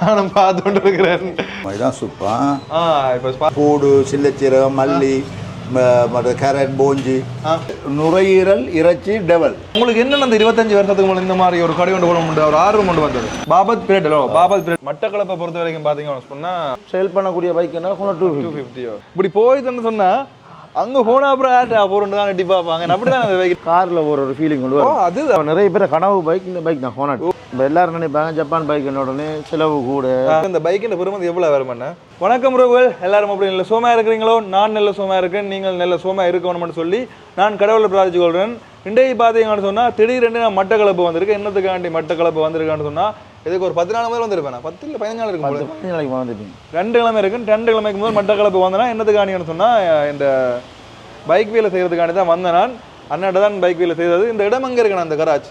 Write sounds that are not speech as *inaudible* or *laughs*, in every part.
நானும் பார்த்து கொண்டு இருக்கிறேன் இதுதான் சூப்பா பூடு சில்லச்சீரகம் மல்லி மற்ற கேரட் போஞ்சி. நுரையீரல் இறைச்சி டெவல் உங்களுக்கு என்னென்ன இந்த இருபத்தஞ்சு வருஷத்துக்கு முன்னாடி இந்த மாதிரி ஒரு கடை கொண்டு முடியும் ஒரு ஆர்வம் கொண்டு வந்தது? பாபத் பிரேட் பாபத் பிரேட். மட்டக்களப்பை பொறுத்த வரைக்கும் பார்த்தீங்கன்னு சொன்னா சேல் பண்ணக்கூடிய பைக்குன்னா டூ டூ ஃபிஃப்டியோ இப்படி போயிதுன்னு சொன்னா அங்க போனா அப்புறம் ஆட்டா போறோன்னு தான் கட்டி பார்ப்பாங்க? அப்படிதான் அந்த பைக் காரில் ஒரு ஒரு ஃபீலிங் கொண்டு வரும் அது நிறைய பேர் கனவு பைக் இந்த பைக் தான் ஹோனட் இப்போ எல்லாரும் நினைப்பாங்க? ஜப்பான் பைக் உடனே செலவு கூட. இந்த பைக்கின் பெருமதி எவ்வளவு வரும் என்ன வணக்கம் ரோகுல் எல்லாரும் அப்படி நல்ல சோமா இருக்கிறீங்களோ? நான் நல்ல சோமா இருக்கேன். நீங்கள் நல்ல சோமா இருக்கணும்னு சொல்லி நான் கடவுளை பிரார்த்திச்சு கொள்றேன். இன்றைக்கு பார்த்தீங்கன்னு சொன்னா திடீரென்று நான் மட்டக்களப்பு வந்திருக்கு என்னத்துக்காண்டி மட்டக்களப்பு வந்திருக்கான்னு சொன்னா இதுக்கு ஒரு பத்து நாள் முதல் வந்திருப்பேன். பத்து இல்லை பதினஞ்சு நாள் இருக்கும். பதினஞ்சு நாளைக்கு வந்துட்டீங்க ரெண்டு கிழமை இருக்கு ரெண்டு கிழமைக்கு முதல் மட்டக்களப்பு வந்தேன்னா என்னத்துக்காண்டின்னு சொன்னா இந்த பைக் வீல செய்யறதுக்காண்டி தான் வந்தேன் நான். அண்ணாட்ட தான் பைக் வீல செய்தது. இந்த இடம் எங்க இருக்கு அந்த கராச்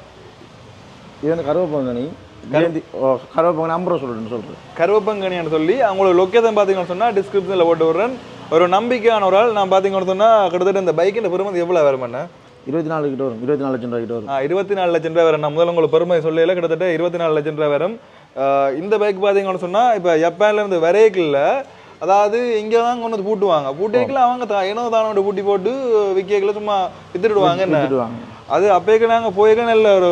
இது வந்து கருவேப்பங்கனி. ஜெயந்தி ஓ கருவேப்பங்கனி ஐம்பது ரூபா சொல்கிறேன்னு சொல்கிறேன் கருவப்பங்கனின்னு சொல்லி அவங்களோட லொக்கேஷன் பார்த்தீங்கன்னு சொன்னா டிஸ்கிரிப்ஷனில் போட்டு விடுறேன். ஒரு நம்பிக்கையான ஒரு ஆள் நான் பார்த்தீங்கன்னு சொன்னா கிட்டத்தட்ட இந்த பைக்கின் பெருமதி எவ்வளோ வரும் என்ன இருபத்தி நாலு கிட்ட வரும். இருபத்தி நாலு லட்சம் ரூபாய் கிட்ட வரும். இருபத்தி நாலு லட்சம் ரூபாய் வரும் நான் முதல்ல உங்களுக்கு பெருமை சொல்லல கிட்டத்தட்ட இருபத்தி நாலு லட்சம் ரூபாய் வரும். இந்த பைக் பார்த்தீங்கன்னு சொன்னா இப்போ ஜப்பான்ல இருந்து வரைக்கில் அதாவது இங்கே தான் கொண்டு வந்து பூட்டுவாங்க. பூட்டிக்கல அவங்க ஏனோ தானோட பூட்டி போட்டு விற்கல சும்மா வித்துடுவாங்க என்ன. அது அப்பேக்கு நாங்க போய்க்க நல்ல ஒரு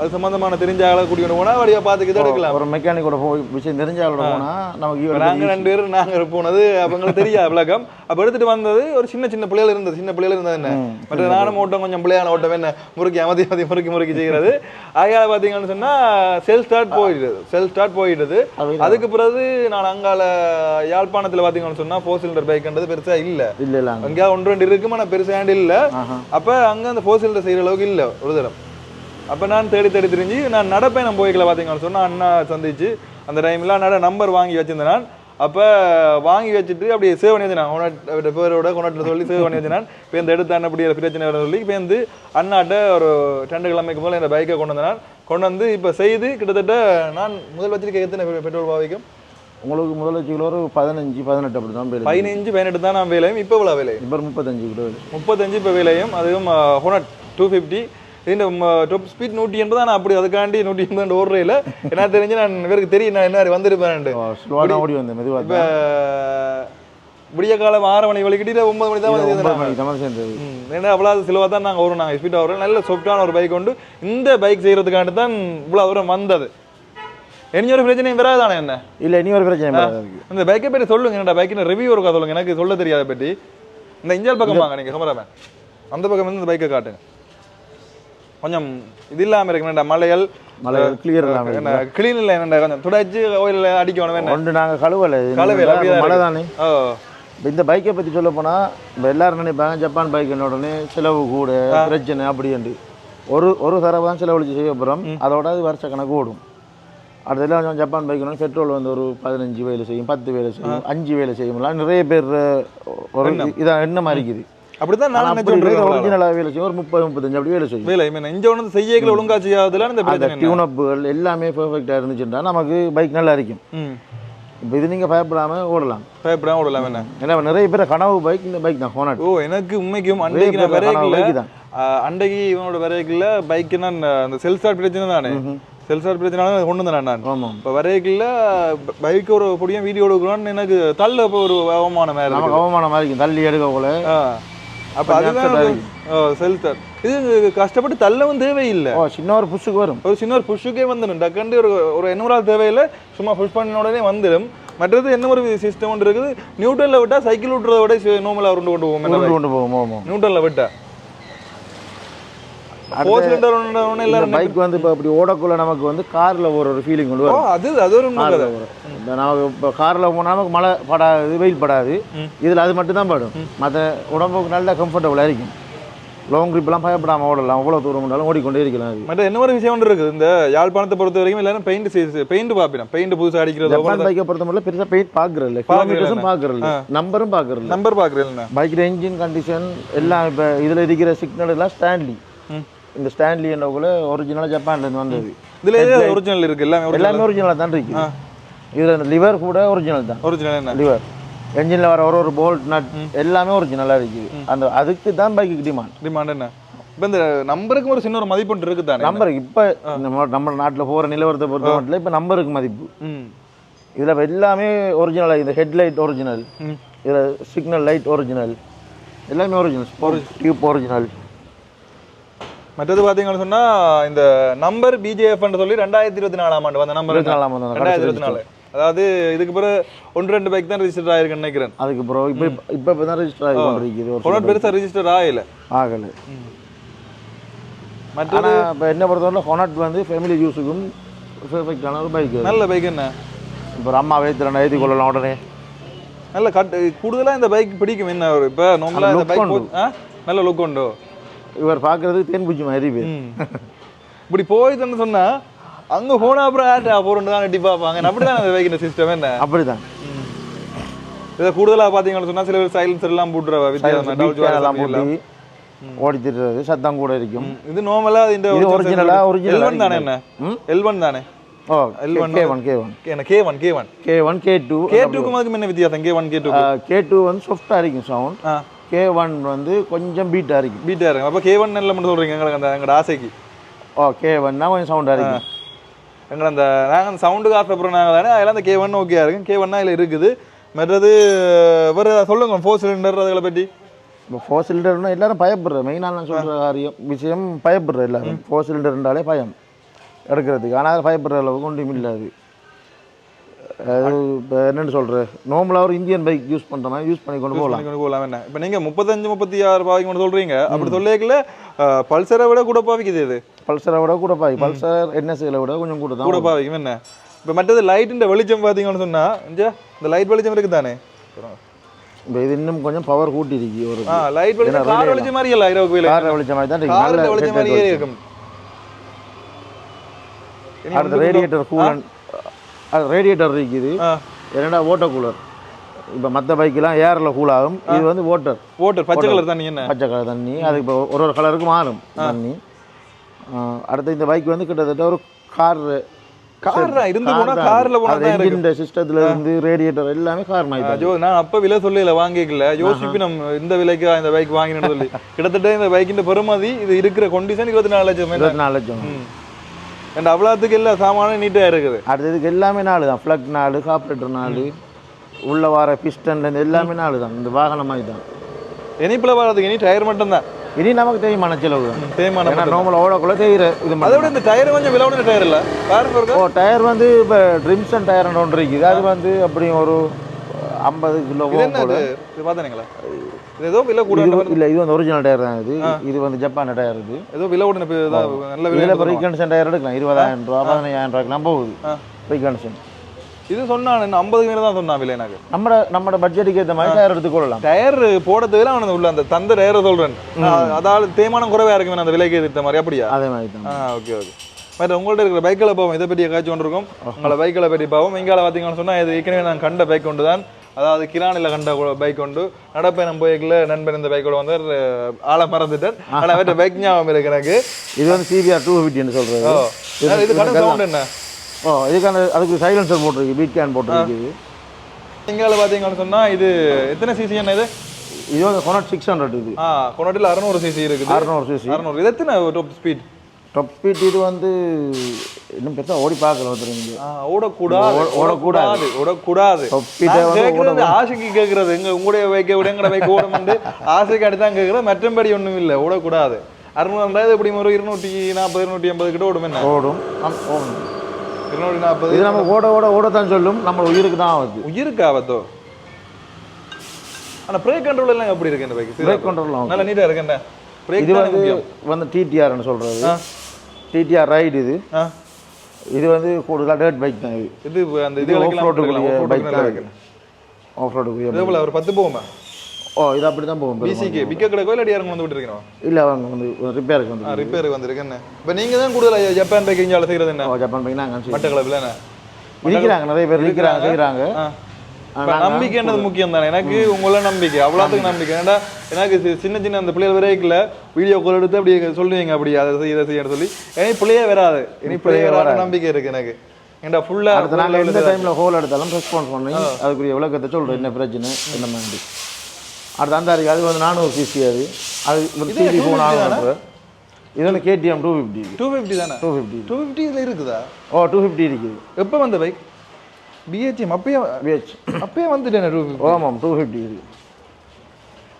அது சம்பந்தமான தெரிஞ்ச ஆளை கூட்டிட்டு போனா வழியா பார்த்துக்கிட்டு எடுக்கலாம். ஒரு மெக்கானிக்கோட போய் விஷயம் தெரிஞ்ச ஆளோட போனால் நமக்கு இப்ப ஈவன் நாங்க ரெண்டு பேரும் நாங்க போனது அப்ப எங்களுக்கு தெரியாது விளக்கம். அப்ப எடுத்துட்டு வந்தது ஒரு சின்ன சின்ன பிள்ளைகள் இருந்தது சின்ன பிள்ளைகள் இருந்தது என்ன? மற்ற நானும் ஓட்டம் கொஞ்சம் பிள்ளையான ஓட்டம் என்ன? முறுக்கி அமதி அமதி முறுக்கி முறுக்கி செய்கிறது ஆகையால பாத்தீங்கன்னு சொன்னா செல் ஸ்டார்ட் போயிடுது. செல் ஸ்டார்ட் போயிடுது. அதுக்கு பிறகு நான் அங்கால யாழ்ப்பாணத்துல பாத்தீங்கன்னு சொன்னா ஃபோர் சிலிண்டர் பைக்ன்றது பெருசா இல்ல. இல்லை இல்லை அங்கே. அங்கேயா ஒன்று ரெண்டு இருக்குமா? நான் பெருசா ஹேண்ட் இல்ல. அப்ப அங்க அந்த ஃபோர் சிலிண்டர் செய்யற அளவுக்கு இல்ல ஒரு தரம். அப்ப நான் தேடி தேடி தெரிஞ்சு நான் நடப்பயணம் போய்க்கல பாத்தீங்கன்னு சொன்னா அண்ணா சந்திச்சு அந்த டைம்ல நட நம்பர் வாங்கி வச்சிருந்தேன். நான் அப்ப வாங்கி வச்சுட்டு அப்படியே சேவ் பண்ணி வச்சேன் கொண்டாட்ட பேரோட கொண்டாட்ட சொல்லி சேவ் பண்ணி வச்சேன் இப்போ இந்த எடுத்த அப்படி பிரச்சனை சொல்லி இப்போ வந்து அண்ணாட்ட ஒரு ரெண்டு கிழமைக்கு போல இந்த பைக்கை கொண்டு வந்தேன். கொண்டு வந்து இப்போ செய்து கிட்டத்தட்ட நான் முதல் வச்சிருக்க எத்தனை பெட்ரோல் பாவிக்கும்? உங்களுக்கு முதல் வச்சு கிலோ ஒரு பதினஞ்சு பதினெட்டு அப்படி தான் பதினஞ்சு பதினெட்டு தான் நான் வேலையும் இப்போ இவ்வளோ வேலையும் இப்போ முப்பத்தஞ்சு கிலோ முப்பத்தஞ்சு இப்போ விலையும் அதுவும் ஹொனட். டூ ஃபிஃப்டி இந்த டாப் ஸ்பீட் நூற்றி எண்பது நான் அப்படி அதுக்காண்டி நூற்றி எண்பது ஓடுறையில் என்ன தெரிஞ்சு நான் இவருக்கு தெரியும் நான் என்ன வந்திருப்பேன் ஓடி வந்தேன் மெதுவாக இப்போ விடிய காலம் ஆறு மணி வலிக்கிட்டு ஒன்பது மணி தான் வந்து சேர்ந்தது. ஏன்னா அவ்வளோ சிலுவாக தான் நாங்கள் வரும் நாங்கள் ஸ்பீடாக வரோம் நல்ல சாஃப்டான ஒரு பைக் உண்டு இந்த பைக் செய்கிறதுக்காண்டி தான் இவ்வளோ தூரம் வந்தது. என்ன ஒரு பிரச்சனையும் வராதானே என்ன? இல்லை இனி ஒரு பிரச்சனை இல்லை. இந்த பைக்கை பற்றி சொல்லுங்க. என்னடா பைக்கின் ரிவ்யூ இருக்கா சொல்லுங்க. எனக்கு சொல்ல தெரியாத பற்றி இந்த இஞ்சல் பக்கம் வாங்க நீங்கள் சுமராமன் அந்த பக்கம் வந்து இந்த பைக்கை காட்டுங்க. கொஞ்சம் இது இல்லாமல் இருக்கு மலைகள் மழை கிளியர் இல்லாமல் என்ன கிளீன் இல்லை என்னடா கொஞ்சம் துடைச்சு ஓயில் அடிக்கணும் என்ன? ஒன்று நாங்கள் கழுவலை. கழுவலை, மழை. தானே ஓ. இந்த பைக்கை பற்றி சொல்ல போனால் இப்போ எல்லாரும் நினைப்பாங்க ஜப்பான் பைக் உடனே செலவு கூட பிரச்சனை அப்படின்ட்டு ஒரு ஒரு தடவை தான் செலவழிச்சு செய்ய போகிறோம் அதோட அது வருஷ கணக்கு ஓடும். அடுத்ததுல கொஞ்சம் ஜப்பான் பைக் பெட்ரோல் வந்து ஒரு பதினஞ்சு வேலை செய்யும் பத்து வேலை செய்யும் அஞ்சு வேலை செய்யும்லாம் நிறைய பேர் ஒரு என்ன மாதிரி இருக்குது அப்படித்தான் நான் நினைச்சு ஒரிஜினலாக வேலை செய்யும். ஒரு முப்பது முப்பத்தஞ்சு அப்படி வேலை செய்யும். வேலை மீன் இங்க ஒன்று ஒழுங்கா இந்த அந்த என்ன? டியூனப்புகள் எல்லாமே பெர்ஃபெக்டாக இருந்துச்சுன்னா நமக்கு பைக் நல்லா இருக்கும் இப்போ இது நீங்கள் பயப்படாமல் ஓடலாம். பயப்படாம விடலாம் என்ன? ஏன்னா நிறைய பேர் கனவு பைக் இந்த பைக் தான் ஹோனட் ஓ எனக்கு உண்மைக்கும் அன்றைக்கு நான் bike தான். அன்றைக்கு இவனோட வரைக்கல பைக்குன்னா அந்த செல் ஸ்டார்ட் பிரச்சனை தானே? செல் ஸ்டார்ட் பிரச்சனை கொண்டு வந்தேன் நான்? ஆமாம் இப்போ வரைக்கல பைக் ஒரு பொடியும் வீடியோ எடுக்கணும்னு எனக்கு தள்ள இப்போ ஒரு அவமானம் வேற நமக்கு அவமானமாக இருக்கும். தள்ளி எடுக்க போல. அப்ப அதுதான் செல் ஸ்டார்ட் இது கஷ்டப்பட்டு தள்ளவும் தேவையில்லை. ஓ சின்ன ஒரு புஷுக்கு வரும். ஒரு சின்ன ஒரு புஷ்ஷுக்கே வந்துடும். டக்குண்டு ஒரு ஒரு எண்ணூறால் தேவையில்லை சும்மா புஷ் பண்ண உடனே வந்துடும். மற்றது என்ன ஒரு சிஸ்டம் ஒன்று இருக்குது? நியூட்டனில் விட்டா சைக்கிள் விட்டுறத விட நோமலாக உருண்டு கொண்டு போவோம். கொண்டு கொண்டு போவோம் நியூட்டனில் விட்டா. ஃபோர் சிலிண்டர் ஒன்று இந்த எல்லாரும் பைக் வந்து இப்போ அப்படி ஓடக்குள்ள நமக்கு வந்து காரில் ஒரு ஒரு ஃபீலிங் கொண்டு வரும். அது அது ஒரு காரில். வரும் இந்த நமக்கு இப்போ காரில் போனால் நமக்கு மழை படாது வெயில் படாது. இதில் அது மட்டும் தான் படும் மற்ற உடம்புக்கு நல்ல கம்ஃபர்டபுளாக இருக்கும். லாங் ட்ரிப்லாம் பயப்படாமல் ஓடலாம். அவ்வளோ தூரம் இருந்தாலும் ஓடிக்கொண்டே இருக்கலாம் மற்ற என்ன ஒரு விஷயம் ஒன்று இருக்குது? இந்த யாழ்ப்பாணத்தை பொறுத்த வரைக்கும் எல்லாரும் பெயிண்ட் பெயிண்ட் பார்ப்பிடும் பெயிண்ட் புதுசாக அடிக்கிறது ஜப்பான் பைக்கை பொறுத்த மட்டும் பெருசாக பெயிண்ட் பார்க்குறதில்ல கிலோமீட்டர்ஸும் பார்க்குறதில்ல நம்பரும் பார்க்குறதில்ல நம்பர் பார்க்குறேன் பைக்கில் என்ஜின் கண்டிஷன் எல்லாம் இப்போ இதில் இருக்கிற சிக்னல் எல்லாம் ஸ்டான்லி இந்த ஸ்டான்லி என்றக்குள்ள ஒரிஜினலாக ஜப்பான்லேருந்து வந்தது. இதில் ஒரிஜினல் இருக்கு? எல்லாமே எல்லாமே ஒரிஜினலாக தான் இருக்கு. இதில் லிவர் கூட ஒரிஜினல் தான். ஒரிஜினல் என்ன? லிவர் என்ஜினில் வர ஒரு ஒரு போல்ட் நட் எல்லாமே ஒரிஜினலாக இருக்குது அந்த அதுக்கு தான் பைக்குக்கு டிமாண்ட் டிமாண்ட் என்ன? இப்போ இந்த நம்பருக்கு ஒரு சின்ன ஒரு மதிப்பு இருக்குது தானே நம்பருக்கு இப்போ நம்ம நம்ம நாட்டில் போகிற நிலவரத்தை பொறுத்த மட்டும் இப்போ நம்பருக்கு மதிப்பு. இதில் எல்லாமே ஒரிஜினல் இந்த ஹெட்லைட் ஒரிஜினல் இதில் சிக்னல் லைட் ஒரிஜினல் எல்லாமே ஒரிஜினல் டியூப் ஒரிஜினல் மற்றது பார்த்தீங்கன்னு சொன்னா இந்த நம்பர் பிஜேஎஃப்னு சொல்லி ரெண்டாயிரத்தி இருபத்தி நாலாம் ஆண்டு வந்த நம்பர் நாலாம் ஆண்டு ரெண்டாயிரத்தி இருபத்தி நாலு. அதாவது இதுக்கு பிறகு ஒன்று ரெண்டு பைக் தான் ரிஜிஸ்டர் ஆயிருக்குன்னு நினைக்கிறேன். அதுக்கு அப்புறம் இப்போ இப்போ இப்போ தான் ரெஜிஸ்டர் ஆகி கொண்டிருக்குது ஒரு ஒன்றும் பெருசா ரிஜிஸ்டர் ஆகல. ஆகலை. ஆனால் இப்போ என்ன பொறுத்தவரை ஹொனட் வந்து ஃபேமிலி யூஸுக்கும் பெர்ஃபெக்டான ஒரு பைக் நல்ல பைக் என்ன? இப்போ அம்மா ரெண்டு எழுதி கொள்ளலாம் உடனே. நல்ல கட் கூடுதலா இந்த பைக் பிடிக்கும் என்ன ஒரு இப்போ நார்மலா இந்த பைக். நல்ல லுக் உண்டோ. இவர் பார்க்கறதுக்கு தேன்பூச்சி மாதிரி. ம். இப்படி போயிட்டுன்னு சொன்னா அங்க போனா அப்புறம் ஆட்டா போறோன்னு தான் எட்டி பார்ப்பாங்க அப்படிதான் அந்த பைக்கின சிஸ்டம் என்ன? அப்படிதான். இதை கூடுதலா பாத்தீங்கன்னு சொன்னா சில பேர் சைலன்சர் எல்லாம் போட்டுருவா வித்தியாசம் double Beat fan எல்லாம் எல்லாம். போட்டு ஓடி திட்டுறது சத்தம் கூட இருக்கும் இது நார்மலா இந்த original ஆ எல்வன் தானே என்ன? ம்? எல்வன் தானே? ஓ L1 K one K one என்ன K one K one K one K two K டூக்கும் அதுக்கும் என்ன வித்தியாசம்? K one K two K two வந்து சாஃப்டாக இருக்கும் சவுண்ட் கே ஒன் வந்து கொஞ்சம் பீட்டாக இருக்கும் பீட்டா இருக்கு. அப்ப கே ஒன் எல்லாம் மட்டும் சொல்றீங்க எங்களுக்கு அந்த எங்களோட ஆசைக்கு. ஓ கே ஒன்னா கொஞ்சம் சவுண்டாக இருக்கும் எங்களை அந்த நாங்கள் அந்த சவுண்டுக்கு ஆசைப்படுறோம் நாங்கள் தானே அதெல்லாம் அந்த கே ஒன் ஓகே இருக்கும் கே ஒன்னா இதில் இருக்குது. மற்றது வேறு சொல்லுங்க ஃபோர் சிலிண்டர் அதுகளை பற்றி இப்போ ஃபோர் சிலிண்டர்னா எல்லாரும் பயப்படுற மெயினாக நான் சொல்கிற காரியம் விஷயம் பயப்படுற எல்லாரும். ஃபோர் சிலிண்டர்ன்றாலே பயம் எடுக்கிறதுக்கு. ஆனால் அது பயப்படுற அளவுக்கு ஒன்றும் இல்லை அது அது இப்போ என்னென்னு சொல்கிறேன் நார்மலாக ஒரு இந்தியன் பைக் யூஸ் பண்ணுற மாதிரி யூஸ் பண்ணி கொண்டு போகலாம். கொண்டு போகலாம். என்ன? இப்போ நீங்கள் முப்பத்தஞ்சு முப்பத்தி ஆறு ரூபாய்க்கு மட்டும் சொல்கிறீங்க அப்படி சொல்லிக்கல பல்சரை விட கூட பாவிக்குது இது. பல்சரை விட கூட பாய் பல்சர் என்எஸ்களை விட கொஞ்சம் கூட கூட தான் பாவிக்கும். என்ன? இப்போ மற்றது லைட்டின் வெளிச்சம் பார்த்தீங்கன்னு சொன்னா இந்த லைட் வெளிச்சம் இருக்குது தானே இப்போ இது இன்னும் கொஞ்சம் பவர் கூட்டிருக்கு ஒரு ஆ லைட் வெளிச்சம் கார் வெளிச்சம் மாதிரி இல்லை இரவு கோயில் கார் வெளிச்ச மாதிரி தான் இருக்கு. கார் வெளிச்சம் மாதிரியே வெளிச்சம். இருக்கும். அடுத்த ரேடியேட்டர் கூலன் ரேடியேட்டர் இருக்குது. என்னடா ஓட்டர் கூலர் இப்போ மற்ற பைக்கெலாம் ஏரில் கூல் ஆகும். இது வந்து ஓட்டர் ஓட்டர் பச்சை கலர் தண்ணி என்ன? பச்சை கலர் தண்ணி. அது இப்போ ஒரு ஒரு கலருக்கு மாறும் தண்ணி. அடுத்து இந்த பைக் வந்து கிட்டத்தட்ட ஒரு கார் கார் தான் இருந்து போனா கார்ல போனா தான் இந்த சிஸ்டத்துல இருந்து ரேடியேட்டர் எல்லாமே கார் மாதிரி நான் அப்ப விலை சொல்லல வாங்கிக்கல. யோசிப்பு நம்ம இந்த விலைக்கு இந்த பைக் வாங்கினு சொல்லி. கிட்டத்தட்ட இந்த பைக்கின் பெருமதி இது இருக்கிற கொண்டிஷன் இருபத்தி நாலு லட்சம் இருபத்தி நாலு லட்சம். அண்ட் அவ்வளோத்துக்கு எல்லா சாமானும் நீட்டா இருக்குது. அடுத்ததுக்கு எல்லாமே நாலு தான் ஃப்ளக் நாலு கார்பரேட்டர் நாலு உள்ள வர பிஸ்டன்லேருந்து எல்லாமே நாலு தான் இந்த வாகனம் மாதிரி தான் இனிப்புல வர்றதுக்கு இனி டயர் மட்டும் தான் இனி நமக்கு தெரியுமான செலவு ஏன்னா நார்மல் ஓடக்குள்ள தெரியுற இது அதை விட இந்த டயர் கொஞ்சம் விலை உடனே டயர் இல்ல இருக்கா? ஓ டயர் வந்து இப்போ ட்ரிம்சன் டயர் ஒன்று இருக்குது. அது வந்து அப்படி ஒரு ஐம்பது கிலோ பார்த்தீங்களா ஏதோ விலை கூட இல்லை இது வந்து ஒரிஜினல் டயர் தான் இது. இது வந்து ஜப்பான் டயர் இது. ஏதோ விலை தான் நல்ல விலை ரீகன்ஷன் டயர் எடுக்கலாம். இருபதாயிரம் ரூபா பதினையாயிரம் ரூபாய்க்குலாம் போகுது. ஆ. ரீகன்ஷன் இது சொன்னான் ஐம்பது மேல தான் சொன்னான் விலை எனக்கு. நம்ம நம்ம பட்ஜெட்டுக்கு ஏற்ற மாதிரி டயர் எடுத்துக்கொள்ளலாம் டயர் போடுறதுக்கு அவன் உள்ள அந்த தந்த டயரை சொல்றேன். அதாவது தேய்மானம் குறைவா இருக்குமே அந்த விலைக்கு ஏற்ற மாதிரி அப்படியா? அதே மாதிரி தான். ஓகே ஓகே மற்ற உங்கள்ட்ட இருக்கிற பைக்கில் போவோம் இதை பற்றி காய்ச்சி கொண்டிருக்கோம் உங்களை பைக்கில் பற்றி போவோம் இங்கால பார்த்தீங்கன்னு சொன்னால் இது ஏற்கனவே நான் கண்ட பைக் கொண்டு தான் அதாவது கிரானில் கண்ட பைக் கொண்டு நடப்பயணம் போய்க்குள்ள நண்பன் இந்த பைக்கோட வந்து ஆளை மறந்துட்டேன் ஆனால் வேற பைக் ஞாபகம் இருக்கு எனக்கு. இது வந்து சிபிஆர் டூ ஃபிஃப்டின்னு சொல்கிறது ஓ. இது கடை சவுண்ட் என்ன? ஓ இதுக்கான அதுக்கு சைலன்சர் போட்டிருக்கு பீட் கேன் போட்டிருக்கு இங்கால பார்த்தீங்கன்னு சொன்னால் இது எத்தனை சிசி என்ன இது? இது வந்து கொனட் சிக்ஸ் ஹண்ட்ரட் இது. ஆ கொண்டாட்டில் அறநூறு சிசி இருக்குது. அறுநூறு சிசி அறநூறு. இது எத்தனை டாப் ஸ்பீட் டாப் ஸ்பீட் இது வந்து இன்னும் பெருசாக ஓடி பார்க்கல ஒருத்தர் ஓடக்கூடாது. ஓட- ஓடக்கூடாது. ஓடக்கூடாது கேட்கறது ஆசைக்கு கேட்கறது எங்க உங்களுடைய வைக்க விட எங்கட வைக்க ஓடமுண்டு ஆசைக்கு அடித்தான் கேட்கறது மற்றபடி ஒண்ணும் இல்லை. ஓடக்கூடாது. அறுநூறு இப்படி ஒரு இருநூற்றி நாற்பது இருநூற்றி ஐம்பது கிட்ட ஓடும் என்ன? ஓடும். ஓடும். இருநூற்றி நாற்பது. இது நம்ம ஓட ஓட ஓடத்தான் சொல்லும். நம்ம உயிருக்கு தான் ஆகுது உயிருக்கு ஆபத்தோ? ஆனா பிரேக் கண்ட்ரோல் எல்லாம் எப்படி இருக்கு இந்த பைக் பிரேக் கண்ட்ரோல் நல்ல நீட்டா இருக்கு என்ன? பிரேக் இது வந்து வந்து டிடிஆர்னு சொல்கிறது. டிடிஆர் ரைடு இது. இது வந்து கூடுதலாக டேட் பைக் தான் இது. இது அந்த இது road கூடிய bike தான் ஆஃப் ரோடு இதே போல ஒரு பத்து போகுமா? ஓ இது அப்படி தான் போகும். பிசிக்கு பிக்க கடை கோயில் அடி இறங்க வந்து விட்டுருக்கோம் இல்லை அவங்க வந்து ரிப்பேருக்கு வந்து ரிப்பேருக்கு வந்திருக்கு. என்ன? இப்போ நீங்க தான் கூடுதல் ஜப்பான் பைக் இங்கே செய்யறது என்ன? ஓ ஜப்பான் பைக் நாங்கள் மட்டக்களப்பில் இருக்கிறாங்க நிறைய பேர் இருக்கிறாங்க செய்கிறாங்க நம்பிக்கைன்றது முக்கியம் தானே எனக்கு உங்கள நம்பிக்கை அவ்வளோத்துக்கு நம்பிக்கை. ஏன்னா எனக்கு சின்ன சின்ன அந்த பிள்ளைகள் வரைக்குள்ள வீடியோ கால் எடுத்து அப்படி சொல்லுவீங்க அப்படி அதை செய் இதை செய்யணும் சொல்லி. இனி பிள்ளையே வராது. இனி பிள்ளையே வராத நம்பிக்கை இருக்கு எனக்கு. ஏன்டா ஃபுல்லா அடுத்த நாங்கள் எந்த டைமில் ஹோல் எடுத்தாலும் ரெஸ்பான்ஸ் பண்ணி அதுக்குரிய விளக்கத்தை சொல்கிறேன் என்ன பிரச்சனை என்ன மாதிரி. அடுத்து அந்த அது வந்து நானூறு சிசி அது. அது சிசி ஃபோன் ஆகும் இது வந்து KTM two fifty two fifty தானே? டூ ஃபிஃப்டி டூ ஃபிஃப்டி இதில் இருக்குதா? ஓ டூ ஃபிஃப்டி இருக்குது. எப்போ வந்த பைக் பிஹெச்எம் அப்பயே பிஹெச் அப்பயே வந்துட்டேன் டூ ஆமாம் டூ ஃபிஃப்டி இது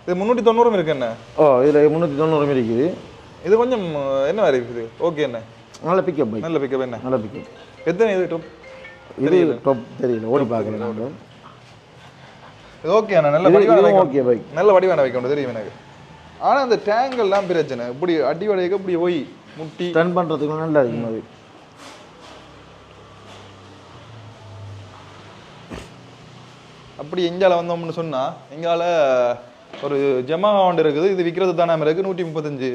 இது முந்நூற்றி தொண்ணூறும் இருக்கு என்ன? ஓ இதில் முந்நூற்றி தொண்ணூறு இருக்குது. இது கொஞ்சம் என்ன மாதிரி இருக்குது? ஓகே என்ன? நல்ல பிக்கப் பைக் நல்ல பிக்கப் என்ன? நல்ல பிக்கப் எத்தனை இது top? இது டாப் தெரியல ஓடி பார்க்கல நான். இது ஓகே அண்ணா நல்ல வடிவான வைக்கணும் ஓகே பைக் நல்ல வடிவான வைக்கணும் தெரியும் எனக்கு. ஆனா அந்த டேங்க் எல்லாம் பிரச்சனை. இப்படி அடி வடையக்க இப்படி போய் முட்டி டர்ன் பண்ணுறதுக்கு நல்லா இருக்கும் அது அப்படி எங்கால வந்தோம்னு சொன்னா எங்கால ஒரு ஜமா ஹாண்ட் இருக்குது இது விற்கிறது தானே இருக்கு நூற்றி முப்பத்தஞ்சு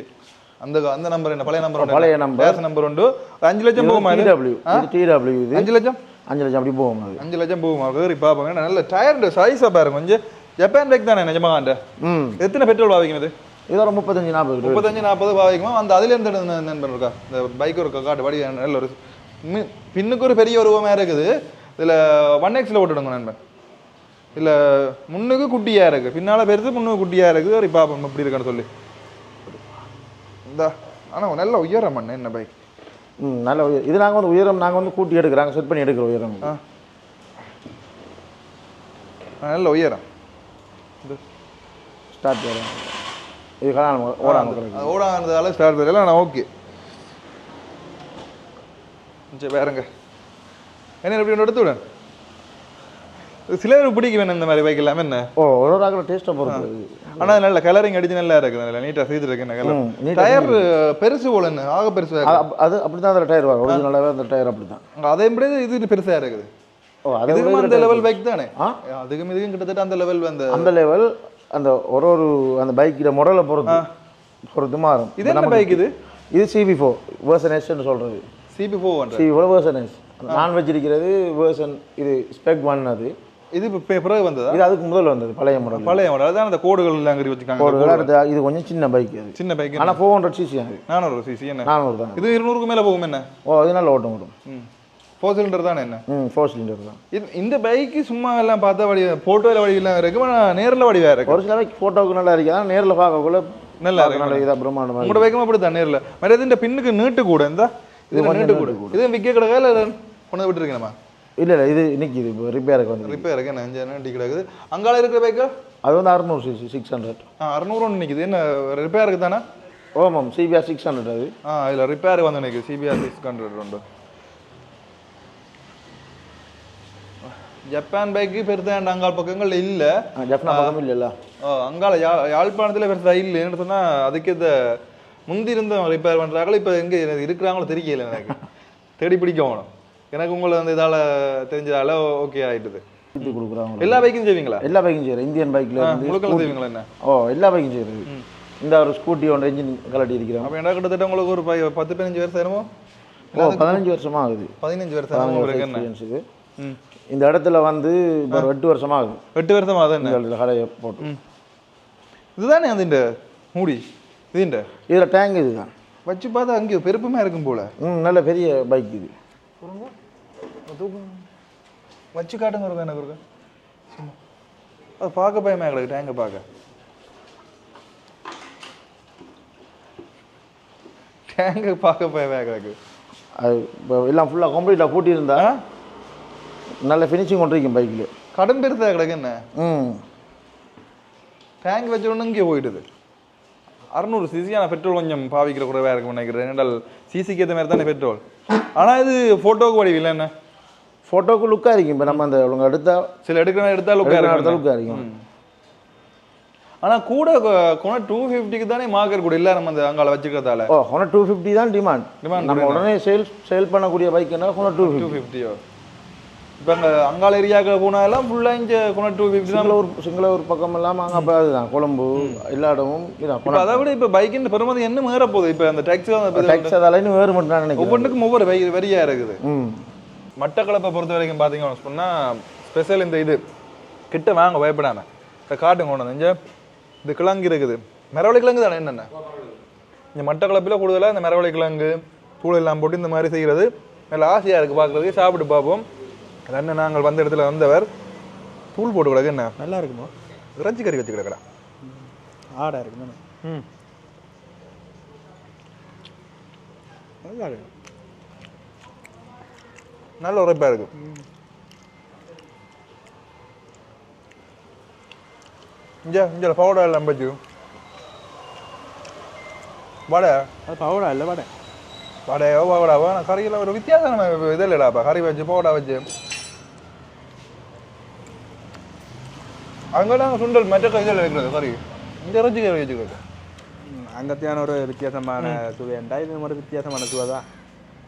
அந்த அந்த நம்பர் என்ன பழைய நம்பர் பழைய number. நம்பர் உண்டு. ஒரு அஞ்சு லட்சம் போகுமா? டிடபிள்யூ டிடபிள்யூ இது அஞ்சு லட்சம்? அஞ்சு லட்சம் அப்படி போகும் அஞ்சு லட்சம் போகுமா? பார்ப்போம் ஏன்னா நல்ல டயர்டு சைஸாக பாருங்க கொஞ்சம். ஜப்பான் பைக் தானே நிஜமாகாண்ட ம். எத்தனை பெட்ரோல் பாவிக்கும் இது? ஒரு முப்பத்தஞ்சு நாற்பது முப்பத்தஞ்சு நாற்பது பாவிக்குமா? அந்த அதுலேருந்து நண்பன் இருக்கா? இந்த பைக் இருக்கா காட்டு வடி நல்ல ஒரு பின்னுக்கு ஒரு பெரிய உருவமாக இருக்குது. இதில் ஒன் எக்ஸில் ஓட்டுடுங்க நண்பன். இல்லை முன்னுக்கு குட்டியாக இருக்குது பின்னால் பெருசு முன்னுக்கு குட்டியாக இருக்குது. ஒரு பார்ப்போம் எப்படி இருக்கான்னு சொல்லி. இந்த ஆனால் நல்ல உயரம் மண்ணு என்ன பைக் ம் நல்ல உயரம் இது நாங்கள் வந்து உயரம் நாங்கள் வந்து கூட்டி எடுக்கிறாங்க. செட் பண்ணி எடுக்கிற உயரம். ஆ. நல்ல உயரம். ஸ்டார்ட் வரும் இது கல்யாணம் அது ஓடாததால ஸ்டார்ட் பண்ணல. நான் ஓகே சரி வேறங்க. என்ன எப்படி ஒன்று எடுத்து விட. சிலர் பிடிக்க வேணும் இந்த மாதிரி பைக் எல்லாமே என்ன? ஓ ஒரு ஒரு ஆக்கிற டேஸ்ட்டை பொறுத்து ஆனா நல்ல கலரிங் அடிச்சு நல்லா இருக்குது நல்ல நீட்டா செய்துருக்கு என்ன கலர் டயர் பெருசு போல என்ன? ஆக பெருசா அது அப்- அது அப்படி தான் அதில் டயர் வரும். ஒரிஜினலாகவே அந்த டயர் அப்படி தான் இருக்கு. அதே மாதிரி இது பெருசா இருக்குது. ஓ அதை இதுவும் விட அந்த லெவல் பைக் தானே? அதுக்கும் இதுக்கும் கிட்டத்தட்ட அந்த லெவல் அந்த அந்த லெவல் அந்த ஒரு ஒரு அந்த பைக்கிற மாடலை பொறுத்து. பொறுத்து மாறும். இது என்ன பைக் இது? இது? சிபி ஃபோர் வேர்சன் எஸ்ன்னு சொல்கிறது CB four CB four version S நான் வச்சிருக்கிறது வேர்சன் இது ஸ்பெக் ஒன் அது. இது இப்போ பிறகு வந்ததா? இது அதுக்கு முதல் வந்தது பழைய மாடல் பழைய மாடல் அதான் அந்த கோடுகள் எல்லாம் அங்கே வச்சுக்காங்க ஒரு அடுத்த இது கொஞ்சம் சின்ன பைக் அது. சின்ன பைக் ஆனால் ஃபோர் ஹண்ட்ரட் சிசி அது. நானூறு சிசி என்ன? நானூறு தான். இது இருநூறுக்கு மேல போகும் என்ன? ஓ நல்ல ஓட்டம் ஓடும் ம். ஃபோர் சிலிண்டர் தானே என்ன? ம் ஃபோர் சிலிண்டர் தான். இது இந்த பைக்கு சும்மா எல்லாம் பார்த்தா வடி போட்டோவில் வடிவெல்லாம் இருக்கு ஆனால் நேரில் வடிவாக இருக்கு. ஒரு சில பைக் ஃபோட்டோவுக்கு நல்லா இருக்கு ஆனால் நேரில் பார்க்கக்குள்ள நல்லா பார்க்க நல்ல இதாக பிரம்மாண்டமாக உங்களோட பைக்கும் அப்படி தான் நேரில். மற்ற இந்த பின்னுக்கு நீட்டு கூட இந்த. இது நீட்டு கூட. இது விற்க கிடக்கா இல்லை கொண்டு வந்து விட்டுருக்கணுமா? இல்லை இல்லை இது நிற்கிது இப்போ ரிப்பேருக்கு வந்து ரிப்பேர் இருக்கு என்ன அஞ்சு நீட்டி கிடக்குது அங்கால இருக்கிற பைக்கு அது வந்து அறுநூறு சிசி சிக்ஸ் ஹண்ட்ரட் ஆ அறுநூறு ஒன்று நிற்குது என்ன ரிப்பேருக்கு தானே? ஓமாம் சிபிஆர் சிக்ஸ் ஹண்ட்ரட் அது. ஆ இதில் ரிப்பேர் வந்து நிற்குது சிபிஆர் சிக்ஸ் ஹண்ட்ரட் உண்டு ஜப்பான் பைக்கு பெருசாக அங்காள் பக்கங்கள் இல்லை? ஆ, ஜப்னா பக்கம் இல்லைல்ல. அங்கால யா யாழ்ப்பாணத்தில் பெருசா இல்லை. என்ன சொன்னா அதுக்கு இந்த முந்தி இருந்த ரிப்பேர் பண்றாங்களோ இப்போ எங்க இருக்கிறாங்களோ தெரியல எனக்கு. *laughs* தேடி பிடிக்க வேணும். எனக்கு உங்களை வந்து இதால தெரிஞ்சதால ஓகே ஆயிட்டுது. இது கொடுக்குறாங்க எல்லா பைக்கும் செய்வீங்களா? எல்லா பைக்கும் செய்கிறேன் இந்தியன் பைக்கில் இருந்து முழுக்கெல்லாம் செய்வீங்களா என்ன? ஓ எல்லா பைக்கும் செய்கிறது இந்த ஒரு ஸ்கூட்டி ஒன்று என்ஜின் கலட்டி இருக்கிறோம். அப்போ என்ன கிட்டத்தட்ட உங்களுக்கு ஒரு பத்து பதினஞ்சு வருஷம் என்னமோ? ஓ பதினஞ்சு வருஷமா ஆகுது. பதினஞ்சு வருஷம் ஆகுது உங்களுக்கு என்ன? எக்ஸ்பீரியன்ஸ் இது ம். இந்த இடத்துல வந்து இப்போ ஒரு எட்டு வருஷமா ஆகுது. எட்டு வருஷம் அது என்ன? இந்த இடத்துல கடையை போட்டு. இதுதானே அந்த மூடி? இதுண்ட இதில் டேங்க் இதுதான் வச்சு பார்த்தா அங்கேயோ பெருப்புமே இருக்கும் போல. ம் நல்ல பெரிய பைக் இது. வச்சு காட்டுங்க இருக்கா எனக்கு இருக்கா சும்மா அது பார்க்க பயமா கிடக்கு டேங்கை பார்க்க டேங்கை பார்க்க பயமா கிடக்கு அது இப்போ எல்லாம் ஃபுல்லாக கம்ப்ளீட்டாக பூட்டியிருந்தா நல்ல ஃபினிஷிங் கொண்டிருக்கும் பைக்கில் கடன் பெருசா கிடக்கு என்ன ம் டேங்க் வச்ச உடனே இங்கே போயிடுது அறுநூறு சிசியான பெட்ரோல் கொஞ்சம் பாவிக்கிற குறைவாக இருக்கும் நினைக்கிறேன். ஏனென்றால் சிசிக்கு ஏற்ற மாதிரி தானே பெட்ரோல். ஆனால் இது ஃபோட்டோக்கு வடிவில் என்ன? ஃபோட்டோக்கு லுக்காக இருக்கும். இப்போ நம்ம அந்த ஒழுங்கு எடுத்தா சில எடுக்கிற எடுத்தா லுக்காக எடுக்கிற இருக்கும். லுக்காக இருக்கும். ஆனால் கூட கொண டூ ஃபிஃப்டிக்கு தானே மார்க்கெட் கூட இல்லை நம்ம அந்த அங்கால வச்சுக்கிறதால. ஓ ஹொன டூ ஃபிஃப்டி தான் டிமாண்ட் Demand நம்ம உடனே சேல் சேல் பண்ணக்கூடிய பைக்குன்னா ஹொன டூ டூ ஃபிஃப்டி ஃபிஃப்டியோ இப்போ அங்கே அங்கால ஏரியாவுக்கு போனாலும் ஃபுல்லாக இங்கே கொண டூ ஃபிஃப்டி தான் சிங்களூர் சிங்களூர் பக்கம் இல்லாமல் அங்கே அப்போ அதுதான். கொழும்பு எல்லா இடமும் இதான். அதை விட இப்போ பைக்கின் பெருமதி என்ன மேற போகுது இப்போ அந்த டேக்ஸி டேக்ஸ் அதாலைன்னு வேறு மட்டும் நான் நினைக்கிறேன். ஒவ்வொன்றுக்கும் ஒவ்வொரு வரி வரியாக இருக்குது. மட்டக்களப்பை பொறுத்த வரைக்கும் பார்த்தீங்கன்னு சொன்னால் ஸ்பெஷல் இந்த இது. கிட்ட வாங்க பயப்படாம. இந்த காட்டுங்க கொண்டு வந்து இங்க இது கிழங்கு இருக்குது. மரவள்ளி கிழங்கு தானே என்னென்ன? இந்த மட்டக்களப்பில் கூடுதலாக இந்த மரவள்ளி கிழங்கு தூள் எல்லாம் போட்டு இந்த மாதிரி செய்கிறது நல்ல ஆசையாக இருக்குது பார்க்குறதுக்கு. சாப்பிட்டு பார்ப்போம். அண்ணன் நாங்கள் வந்த இடத்துல வந்தவர் தூள் போட்டு என்ன? நல்லா இருக்குமா? இறைச்சி கறி வச்சு கிடக்குறா. ஆடாக இருக்குதானே ம். நல்லா இருக்கு. நல்ல உரைப்பாக இருக்கு. இங்கே இங்கே பவுடா இல்லை அம்பச்சு வடை? அது பவுடா இல்லை வடை. வடையோ பவுடாவோ ஆனால் கறியெல்லாம் ஒரு வித்தியாசம் இதில் இடாப்பா கறி வச்சு பவுடா வச்சு. அங்கே நாங்கள் சுண்டல் மற்ற கையில் வைக்கிறது கறி. இந்த இறைச்சி கறி வச்சுக்கிறது அங்கத்தியான ஒரு வித்தியாசமான சுவையண்டா இது ஒரு வித்தியாசமான சுவை தான்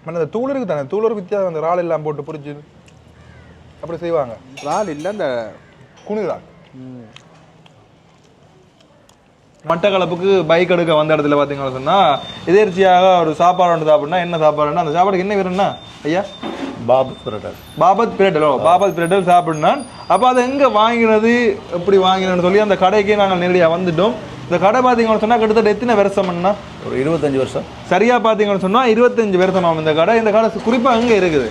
மற்ற இந்த தூள் இருக்கு தானே தூள் வித்தியாசம் அந்த இறால் எல்லாம் போட்டு பொரிச்சு அப்படி செய்வாங்க. இறால் இல்லை அந்த குனிறால். ம், மட்டக்களப்புக்கு பைக் எடுக்க வந்த இடத்துல பார்த்தீங்கன்னு சொன்னால் எதிர்ச்சியாக ஒரு சாப்பாடு ஒன்று சாப்பிட்னா என்ன சாப்பாடுன்னா அந்த சாப்பாடுக்கு என்ன வேணும்னா ஐயா? பாபு புரட்டல் பாபத் பிரேட்டலோ பாபத் பிரேட்டல் சாப்பிட்னான். அப்போ அதை எங்கே வாங்கினது? எப்படி வாங்கினோன்னு சொல்லி அந்த கடைக்கே நாங்கள் நேரடியாக வந்துட்டோம். இந்த கடை பார்த்தீங்கன்னு சொன்னால் கிட்டத்தட்ட எத்தனை வருஷம்னா ஒரு இருபத்தஞ்சி வருஷம். சரியாக பார்த்தீங்கன்னு சொன்னால் இருபத்தஞ்சு வருஷமாகும் இந்த கடை இந்த கடை குறிப்பாக எங்கே இருக்குது?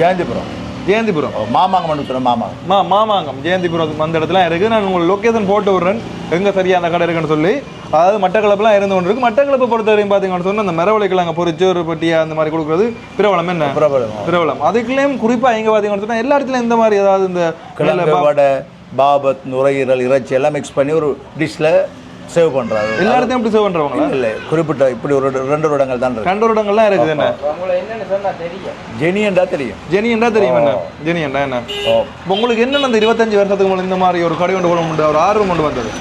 ஜெயந்திபுரம். ஜெயந்திபுரம். மாமாங்க மண்டபத்தில் மாமாங்க மா மாமாங்கம் ஜெயந்திபுரம் அந்த இடத்துல. இருக்குது நான் உங்களுக்கு லொக்கேஷன் போட்டு விடுறேன். எங்கே சரியா அந்த கடை இருக்குன்னு சொல்லி. அதாவது மட்டக்களப்புலாம் இருந்து கொண்டு இருக்கு. மட்டக்களப்பை பொறுத்த வரையும் பார்த்தீங்கன்னு சொன்னால் அந்த மரவளைகள் அங்கே பொறிச்சு ஒரு பெட்டியா அந்த மாதிரி கொடுக்குறது பிரபலம் என்ன? பிரபலம். பிரபலம். அதுக்குள்ளேயும் குறிப்பாக எங்கே பார்த்தீங்கன்னு சொன்னால் எல்லா இடத்துலையும் இந்த மாதிரி ஏதாவது இந்த கிழங்கு வடை பாபத் நுரையீரல் இறைச்சி எல்லாம் மிக்ஸ் பண்ணி ஒரு டிஷ்ல சேவ் பண்றாரு. எல்லா இடத்தையும் இப்படி சேவ் பண்ணுறவங்களா இல்லை குறிப்பிட்ட இப்படி ஒரு ரெண்டு இடங்கள் தான் இருக்கு. கண்டோரிடங்கள்லாம் இருக்குது என்ன? ஜெனியன்டா தெரியும். ஜெனியன்டா தெரியும். என்ன? ஜெனியன்டா என்ன? உங்களுக்கு என்னென்ன இந்த இருபத்தஞ்சு வருஷத்துக்கு முன்னாடி இந்த மாதிரி ஒரு கடை கொண்டு போட முடியும் ஒரு ஆர்வம் கொண்டு வந்தது?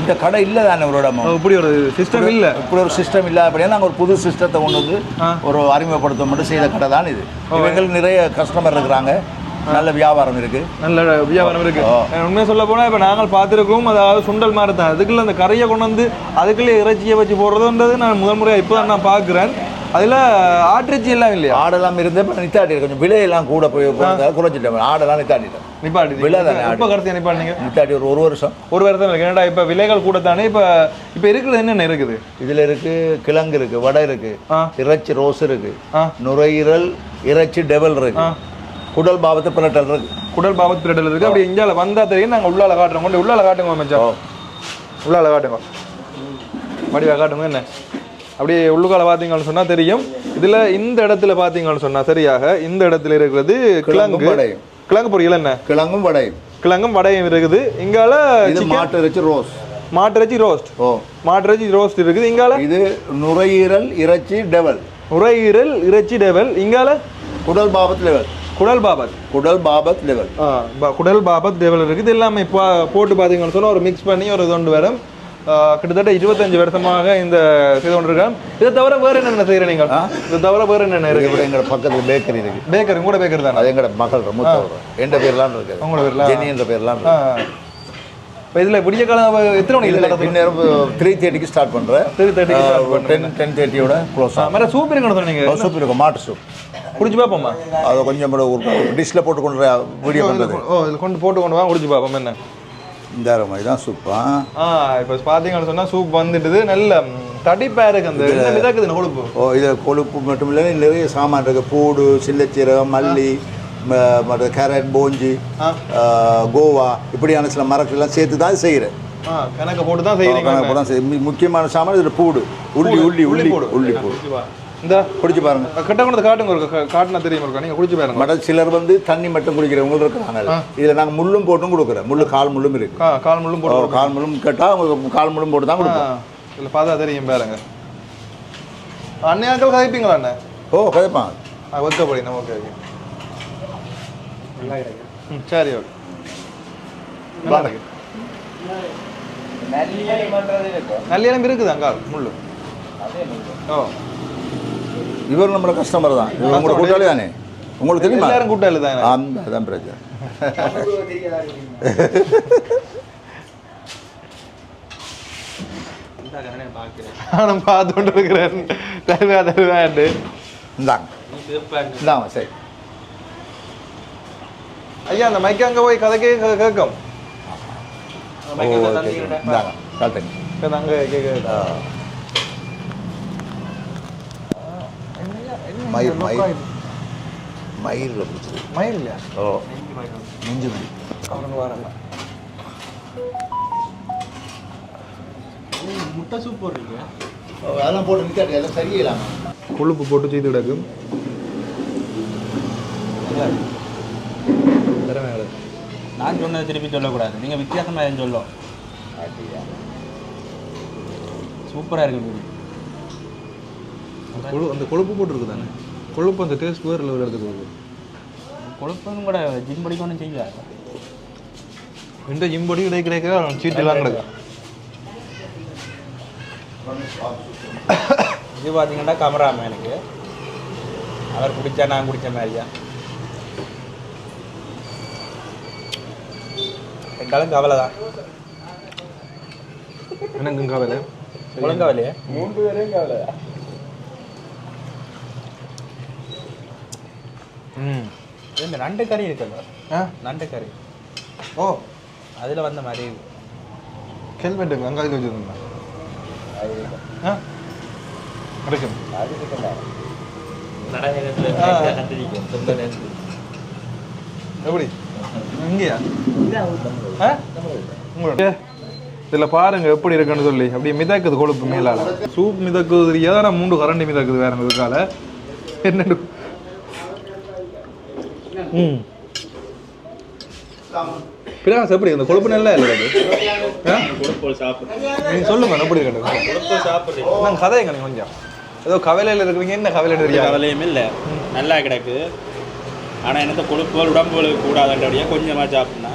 இந்த கடை இல்லை தானே ஒரு இடமும். இப்படி ஒரு சிஸ்டம் இல்லை? இப்படி ஒரு சிஸ்டம் இல்லை. அப்படியே நாங்கள் ஒரு புது சிஸ்டத்தை கொண்டு வந்து ஒரு அறிமுகப்படுத்த மட்டும் செய்த கடை தான் இது. எங்களுக்கு நிறைய கஸ்டமர் இருக்கிறாங்க. நல்ல வியாபாரம் இருக்கு. நல்ல வியாபாரம் இருக்கு. உண்மையை சொல்ல போனா இப்ப நாங்கள் பார்த்துருக்கோம் அதாவது சுண்டல் மாதிரி தான். அதுக்குள்ள அந்த கரையை கொண்டு வந்து அதுக்குள்ளே இறைச்சியை வச்சு போடுறதுன்றது நான் முதல் முறையாக இப்போ தான் நான் பார்க்குறேன். அதில் ஆட்டிறைச்சி எல்லாம் இல்லையா? ஆடெல்லாம் இருந்தே இப்போ நித்தாட்டி கொஞ்சம் விலையெல்லாம் கூட போய் குறைச்சிட்டேன் ஆடெல்லாம் நித்தாட்டிட்டேன். நிப்பாட்டி. விலை தானே இப்போ கடைசி நிப்பாட்டிங்க நித்தாட்டி ஒரு ஒரு வருஷம். ஒரு வருஷம் இருக்கு ஏன்னா இப்போ விலைகள் கூட தானே இப்போ இப்போ இருக்கிறது என்னென்ன இருக்குது? இதில் இருக்கு கிழங்கு இருக்கு வடை இருக்கு. இறைச்சி ரோஸ் இருக்கு. நுரையீரல் இறைச்சி டெவல் இருக்கு. குடல் பாவத்து பிரட்டல் இருக்கு. குடல் பாபத் பிரெட்டில் இருக்கு. அப்படி இஞ்சால வந்தா தெரியும். நாங்கள் உள்ளால காட்டுறோம். கொண்டு உள்ளால காட்டுங்க மச்சான். உள்ளால காட்டுங்க. வடிவா காட்டுங்க என்ன? அப்படியே உள்ளுக்கால பார்த்தீங்கன்னு சொன்னா தெரியும். இதுல இந்த இடத்துல பார்த்தீங்கன்னு சொன்னா சரியாக இந்த இடத்துல இருக்கிறது கிழங்கு. வடையும். கிழங்கு பொரியல் என்ன? கிழங்கும் வடையும். கிழங்கும் வடையும் இருக்குது. இங்கால மாட்டு இறைச்சி ரோஸ் மாட்டிறைச்சி ரோஸ்ட் ஓ. மாட்டிறைச்சி ரோஸ்ட் இருக்குது. இங்கால இது நுரையீரல் இறைச்சி டெவல் உரையீரல் இறைச்சி டேவல் இங்கால குடல் பாபத் லெவல் குடல் பாபத். குடல் பாபத் லெவல் குடல் பாபத் லெவல் இருக்குது எல்லாமே இப்போ போட்டு பார்த்தீங்கன்னு சொன்னால் ஒரு மிக்ஸ் பண்ணி ஒரு தொண்டு வரும். கிட்டத்தட்ட இருபத்தஞ்சு வருஷமாக இந்த செய்து கொண்டிருக்கேன் இதை தவிர வேறு என்னென்ன செய்கிற நீங்கள்? இதை தவிர வேறு என்னென்ன இருக்கு? எங்கள் பக்கத்தில் பேக்கரி இருக்கு. பேக்கரி கூட பேக்கரி தான்? அது எங்களோட மகள் ரொம்ப எந்த பேர்லாம் இருக்கு. உங்களோட பேர்லாம் ஜெனி என்ற பேர்லாம் இப்போ இதில் விடிய காலம் எத்தனை மணிக்கு பின்னேரம் த்ரீ தேர்ட்டிக்கு ஸ்டார்ட் பண்ணுறேன் த்ரீ தேர்ட்டி டென் டென் தேர்ட்டியோட க்ளோஸ் ஆகும். மேடம் சூப் இருக்கணும் நீங்கள் சூப் இருக்கும் மாட்டு சூப் குடிச்சு பார்ப்போம்மா அதை கொஞ்சம் டிஷ்ல போட்டு கொண்டு வீடியோ பண்றது ஓ இதில் கொண்டு போட்டு கொண்டு வாங்க குடிச்சு பார்ப்போம் என்ன? இந்த மாதிரி தான் சூப்பா ஆ? இப்போ பார்த்தீங்கன்னு சொன்னா சூப் வந்துட்டுது நல்ல ம், தடிப்பா இருக்கு அந்த இந்த கொழுப்பு? ஓ இது கொழுப்பு மட்டும் இல்லை நிறைய சாமான் இருக்கு. பூடு சில்லச்சீரகம் மல்லி மற்ற கேரட் போஞ்சி கோவா இப்படியான சில மரக்கெல்லாம் சேர்த்து தான் செய்கிறேன் கணக்க போட்டு தான் செய்கிறீங்க முக்கியமான சாமான் இதில் பூடு. உள்ளி உள்ளி உள்ளி. உள்ளி பூடு. இந்த குடிச்சு பாருங்க. கட்ட கொண்டு காட்டுங்க ஒரு காட்டுனா தெரியும் இருக்கா நீங்க குடிச்சு பாருங்க. மற்ற சிலர் வந்து தண்ணி மட்டும் குடிக்கிறவங்க இருக்கிறாங்க. இதில் நாங்கள் முள்ளும் போட்டும் கொடுக்குறோம். முள்ளு கால் முள்ளும் இருக்கு. கா- கால் முள்ளும் போட்டு கால் முள்ளும் கேட்டால் அவங்க கால் முள்ளும் போட்டு தான் கொடுப்போம். இதில் பார்த்தா தெரியும் பாருங்க. அண்ணன் கதைப்பீங்களா அண்ணன் ஓ கதைப்பாங்க ஆ ஒக்கப்படி நம்ம ஓகே ஓகே ம் சரி ஓகே நல்லா இருக்கு. நல்லியலம் இருக்குது அங்கால் முள்ளு. ஓ. இவர் நம்மளோட கஸ்டமர் தான். இவர் உங்களோட கூட்டாளி தானே? உங்களுக்கு தெரியுமா? எல்லாரும் கூட்டாளி தான்? அந்த அதான் பிரச்சனை. நானும் பார்த்து கொண்டு இருக்கிறேன் தருவா தருவாண்டு இந்தாங்க. இந்தாங்க சரி. ஐயா அந்த மைக்கு அங்கே போய் கதை கேட்க கேட்கும். இந்தாங்க காட்டுங்க அங்கே கேட்க மயில் மயில் மயிலில் பிடிச்சது. மயில் இல்லையா? ஓ. நெஞ்சு மணி அவனுக்கு வரல முட்டை சூப் போடுறீங்க. அதெல்லாம் போட்டு நிற்காது எல்லாம் சரியில்லாம. கொழுப்பு போட்டு செய்து கிடக்கும். நான் சொன்னதை திருப்பி சொல்லக்கூடாது. நீங்கள் வித்தியாசமாக எதுவும் சொல்லும் சூப்பராக இருக்கு அந்த கொழுப்பு போட்டுருக்கு தானே கொழுப்பு அந்த டேஸ்ட் வேறு லெவலில் எடுத்து கொடுக்கும் கொழுப்புன்னு கூட ஜிம் படிக்கணும் செய்யாது இந்த ஜிம்படி கிடை கிடைக்கிற சீட்டுலாம் கிடக்கு. இது பார்த்தீங்கன்னா கமராமேனுக்கு அவர் குடிச்சா நான் குடிச்ச மாதிரியா? ரெண்டாலும் கவலை தான். எனக்கு கவலை? முழங்கவலையே மூன்று பேரையும் கவலை ம். இந்த நண்டு கறி இருக்குல்ல? ஆ. நண்டு கறி. ஓ. அதில் வந்த மாதிரி இருக்கு. ஹெல்மெட்டு வெங்காயத்தில் வச்சுருந்தேன் ஆ. கிடைக்கும். ஆ. எப்படி? இங்கேயா? ஆ? உங்களோட. இதில் பாருங்க எப்படி இருக்குன்னு சொல்லி. அப்படியே மிதக்குது கொழுப்பு மேலால. சூப் மிதக்குது தெரியாத நான் மூன்று கரண்டி மிதக்குது வேற இதுக்கால என்னண்டு ம். பிராஸ் எப்படி இந்த கொழுப்பு நல்லா இல்லை அது. ஆ? நீங்க சொல்லுங்க எப்படி இருக்கு நான் கதைங்க நீங்க கொஞ்சம். ஏதோ கவலையில் இருக்கிறீங்க என்ன கவலை தெரியாது கவலையும் இல்லை. நல்லா கிடக்கு. ஆனால் என்னத்த கொழுப்புகள் உடம்புகளுக்கு கூடாதுன்றபடியாக கொஞ்சமாக சாப்பிடணும்.